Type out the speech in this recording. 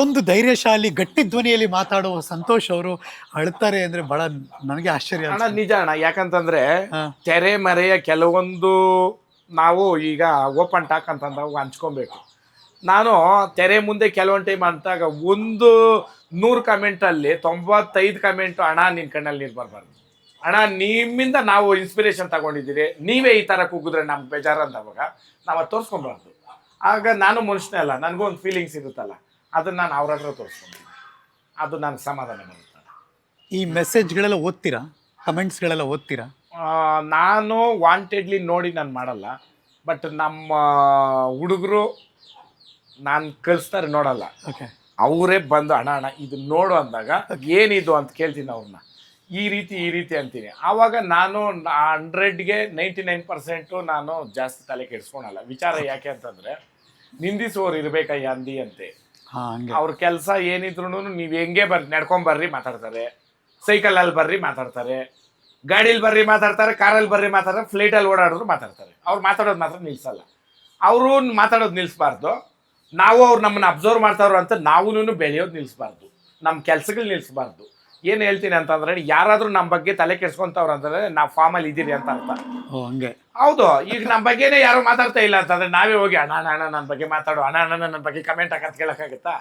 ಇಷ್ಟೊಂದು ಧೈರ್ಯಶಾಲಿ ಗಟ್ಟಿ ಧ್ವನಿಯಲ್ಲಿ ಮಾತಾಡುವ ಸಂತೋಷ್ ಅವರು ಅಳ್ತಾರೆ ಅಂದ್ರೆ ಬಹಳ ನನಗೆ ಆಶ್ಚರ್ಯ ಅಣ್ಣ ನಿಜ ಅಣ್ಣ ಯಾಕಂತಂದ್ರೆ. ತೆರೆ ಮರೆಯ ಕೆಲವೊಂದು ನಾವು ಈಗ ಓಪನ್ ಟಾಕ್ ಅಂತಂದಾಗ ಹಂಚ್ಕೊಬೇಕು. ನಾನು ತೆರೆ ಮುಂದೆ ಕೆಲವೊಂದು ಟೈಮ್ ಅಂತಾಗ ಒಂದು ನೂರು ಕಮೆಂಟಲ್ಲಿ ತೊಂಬತ್ತೈದು ಕಮೆಂಟು ಅಣ್ಣ ನಿನ್ನ ಕಣ್ಣಲ್ಲಿ ನೀರು ಬರಬಾರ್ದು. ಅಣ್ಣ ನಿಮ್ಮಿಂದ ನಾವು ಇನ್ಸ್ಪಿರೇಷನ್ ತಗೊಂಡಿದ್ದೀರಿ. ನೀವೇ ಈ ಥರ ಕೂಗಿದ್ರೆ ನಮ್ಗೆ ಬೇಜಾರು ಅಂದವಾಗ ನಾವು ಅದು ತೋರಿಸ್ಕೊಬಾರ್ದು. ಆಗ ನಾನು ಮನುಷ್ಯನೇ ಅಲ್ಲ ನನಗೂ ಒಂದು ಫೀಲಿಂಗ್ಸ್ ಇರುತ್ತಲ್ಲ. ಅದನ್ನು ನಾನು ಅವ್ರ ಹತ್ರ ತೋರಿಸ್ಕೊಂತೀನಿ. ಅದು ನಾನು ಸಮಾಧಾನ ಬರುತ್ತೆ ಈ ಮೆಸೇಜ್ಗಳೆಲ್ಲ ಓದ್ತೀರಾ? ಕಮೆಂಟ್ಸ್ಗಳೆಲ್ಲ ಓದ್ತೀರಾ? ಆ, ನಾನು ವಾಂಟೆಡ್ಲಿ ನೋಡಿ ನಾನು ಮಾಡಲ್ಲ. ಬಟ್ ನಮ್ಮ ಹುಡುಗರು ನಾನು ಕಲಿಸ್ತಾರೆ ನೋಡಲ್ಲ. ಓಕೆ ಅವರೇ ಬಂದು ಅಣ್ಣ ಅಣ್ಣ ಇದು ನೋಡು ಅಂದಾಗ ಏನಿದು ಅಂತ ಕೇಳ್ತೀನಿ ಅವ್ರನ್ನ ಈ ರೀತಿ ಈ ರೀತಿ ಅಂತೀನಿ. ಆವಾಗ ನಾನು ಹಂಡ್ರೆಡ್ಗೆ ನೈಂಟಿ ನೈನ್ ಪರ್ಸೆಂಟು ನಾನು ಜಾಸ್ತಿ ತಲೆ ಕೆಡಿಸ್ಕೊಳಲ್ಲ. ವಿಚಾರ ಯಾಕೆ ಅಂತಂದರೆ ನಿಂದಿಸುವವ್ರು ಇರಬೇಕಯ್ಯ ಅಂದಿ ಅಂತೆ. ಅವ್ರ ಕೆಲಸ ಏನಿದ್ರು ನೀವು ಹೆಂಗೆ ಬರ್ರಿ ನಡ್ಕೊಂಬರ್ರಿ ಮಾತಾಡ್ತಾರೆ ಸೈಕಲಲ್ಲಿ ಬರ್ರಿ ಮಾತಾಡ್ತಾರೆ. ಗಾಡಿಲಿ ಬರ್ರಿ ಮಾತಾಡ್ತಾರೆ ಕಾರಲ್ಲಿ ಬರ್ರಿ ಮಾತಾಡ್ತಾರೆ ಫ್ಲೈಟಲ್ಲಿ ಓಡಾಡಿದ್ರು ಮಾತಾಡ್ತಾರೆ. ಅವ್ರು ಮಾತಾಡೋದು ಮಾತ್ರ ನಿಲ್ಸಲ್ಲ. ಅವರು ಮಾತಾಡೋದು ನಿಲ್ಲಿಸ್ಬಾರ್ದು ನಾವು ಅವ್ರು ನಮ್ಮನ್ನ ಅಬ್ಸರ್ವ್ ಮಾಡ್ತಾರೋ ಅಂತ ನಾವು ಬೆಳೆಯೋದು ನಿಲ್ಲಿಸ್ಬಾರ್ದು ನಮ್ಮ ಕೆಲ್ಸಗಳು ನಿಲ್ಲಿಸ್ಬಾರ್ದು ಏನು ಹೇಳ್ತೀನಿ ಅಂತಂದ್ರೆ ಯಾರಾದರೂ ನಮ್ಮ ಬಗ್ಗೆ ತಲೆ ಕೆಡ್ಸ್ಕೊಂತವ್ರು ಅಂತಂದ್ರೆ ನಾವು ಫಾರ್ಮಲ್ಲಿ ಇದ್ದೀರಿ ಅಂತ ಅರ್ಥ. ಹಂಗೆ. ಹೌದು ಈಗ ನಮ್ಮ ಬಗ್ಗೆನೇ ಯಾರು ಮಾತಾಡ್ತಾ ಇಲ್ಲ ಅಂತಂದ್ರೆ ನಾವೇ ಹೋಗಿ ಅಣ್ಣ ಅಣ್ಣ ನನ್ನ ಬಗ್ಗೆ ಮಾತಾಡು ಅಣ್ಣ ಅಣ್ಣ ನನ್ನ ಬಗ್ಗೆ ಕಮೆಂಟ್ ಹಾಕಂತ ಕೇಳಕ್ಕಾಗತ್ತಾ?